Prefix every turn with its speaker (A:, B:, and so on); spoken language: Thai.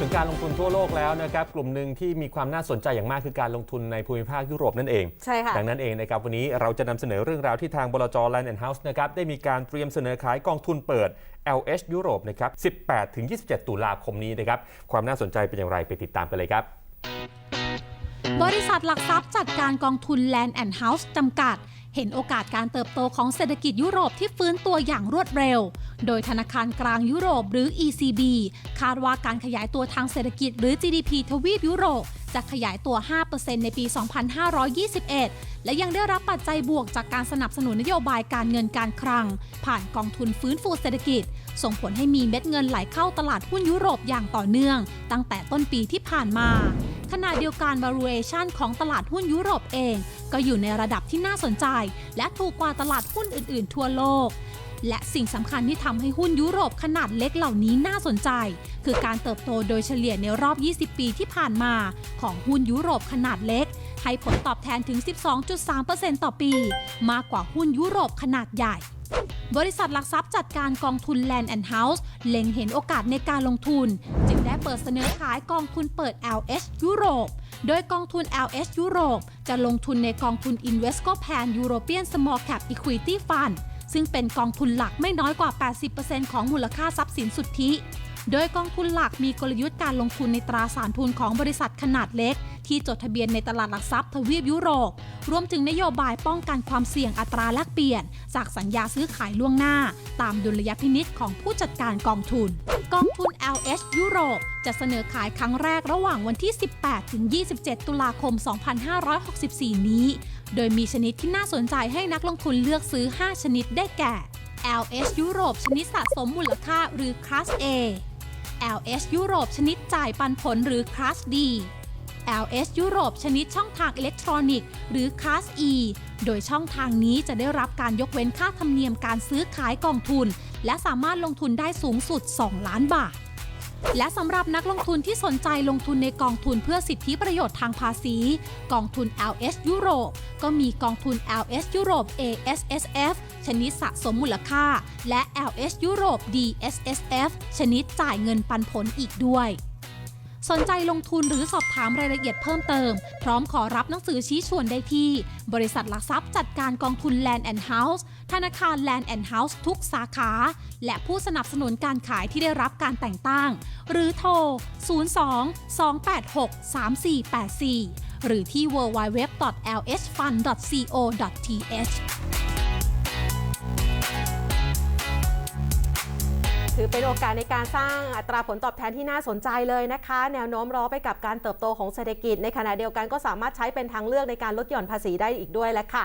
A: ถึงการลงทุนทั่วโลกแล้วนะครับกลุ่มหนึ่งที่มีความน่าสนใจอย่างมากคือการลงทุนในภูมิภาคยุโรปนั่นเอง
B: ใช่ค่ะ
A: ดังนั้นเองนะครับวันนี้เราจะนำเสนอเรื่องราวที่ทางบลจ Land and House นะครับได้มีการเตรียมเสนอขายกองทุนเปิด LH ยุโรปนะครับ 18-27 ตุลาคมนี้นะครับความน่าสนใจเป็นอย่างไรไปติดตามกันเลยครับ
C: บริษัทหลักทรัพย์จัดการกองทุน Land and House จำกัด เห็นโอกาสการเติบโตของเศรษฐกิจยุโรปที่ฟื้นตัวอย่างรวดเร็ว โดยธนาคารกลางยุโรปหรือ ECB คาดว่าการขยายตัวทางเศรษฐกิจหรือ GDP ทวีปยุโรปจะขยายตัว 5%ในปี 2521 และยังได้รับปัจจัยบวกจากการสนับสนุนนโยบายการเงินการคลัง ผ่านกองทุนฟื้นฟูเศรษฐกิจ ส่งผลให้มีเม็ดเงินไหลเข้าตลาดหุ้นยุโรปอย่างต่อเนื่อง ตั้งแต่ต้นปีที่ผ่านมา ขณะเดียวกัน valuation ของตลาดหุ้นยุโรปเอง ก็อยู่ในระดับที่น่าสนใจ และถูกกว่าตลาดหุ้นอื่น ๆ ทั่วโลก และสิ่งสำคัญที่ทำให้หุ้นยุโรปขนาดเล็กเหล่านี้น่าสนใจ คือการเติบโตโดยเฉลี่ยในรอบ 20 ปีที่ผ่านมา ของหุ้นยุโรปขนาดเล็ก ให้ผลตอบแทนถึง 12.3%ต่อปี มากกว่าหุ้นยุโรปขนาดใหญ่บริษัทหลักทรัพย์จัดการกองทุน Land and House เล็งเห็นโอกาสในการลงทุน จึงได้เปิดเสนอขายกองทุนเปิด LH ยุโรป โดยกองทุน LS ยุโรป จะลงทุนในกองทุน Invesco Pan European Small Cap Equity Fund ซึ่งเป็นกองทุนหลักไม่น้อยกว่า 80%ของมูลค่าทรัพย์สินสุทธิ โดยกองทุนหลักมีกลยุทธ์การลงทุนในตราสารทุนของบริษัทขนาดเล็ก ที่จดทะเบียนในตลาดหลักทรัพย์ทวีปยุโรป รวมถึงนโยบายป้องกันความเสี่ยงอัตราแลกเปลี่ยน จากสัญญาซื้อขายล่วงหน้า ตามดุลยพินิษของผู้จัดการกองทุน กองทุน LH ยุโรปจะเสนอขายครั้งแรกระหว่างวันที่ 18 ถึง 27 ตุลาคม 2564 นี้ โดยมีชนิดที่น่าสนใจให้นักลงทุนเลือกซื้อ 5 ชนิดได้แก่ LH ยุโรปชนิดสะสมมูลค่าหรือ Class A LH ยุโรปชนิดจ่ายปันผลหรือ Class D LH ยุโรปชนิดช่องทางอิเล็กทรอนิกส์หรือ Class E โดยช่องทางนี้จะได้รับการยกเว้นค่าธรรมเนียมการซื้อขายกองทุน และสามารถลงทุนได้สูงสุด 2 ล้านบาท และสำหรับนักลงทุนที่สนใจลงทุนในกองทุนเพื่อสิทธิประโยชน์ทางภาษี กองทุน LS ยุโรปก็มีกองทุน LS ยุโรป ASSF ชนิดสะสมมูลค่า และ LS ยุโรป DSSF ชนิดจ่ายเงินปันผลอีกด้วย สนใจลงทุนหรือสอบถามรายละเอียดเพิ่มเติม พร้อมขอรับหนังสือชี้ชวนได้ที่ บริษัทหลักทรัพย์จัดการกองทุน Land and House ธนาคาร Land and House ทุกสาขา และผู้สนับสนุนการขายที่ได้รับการแต่งตั้ง หรือโทร 02 286 3484 หรือที่ www.lhfund.co.th
B: ถือเป็นโอกาสในการสร้างอัตราผลตอบแทนที่น่าสนใจเลยนะคะ แนวโน้มรอไปกับการเติบโตของเศรษฐกิจ ในขณะเดียวกันก็สามารถใช้เป็นทางเลือกในการลดหย่อนภาษีได้อีกด้วยแหละค่ะ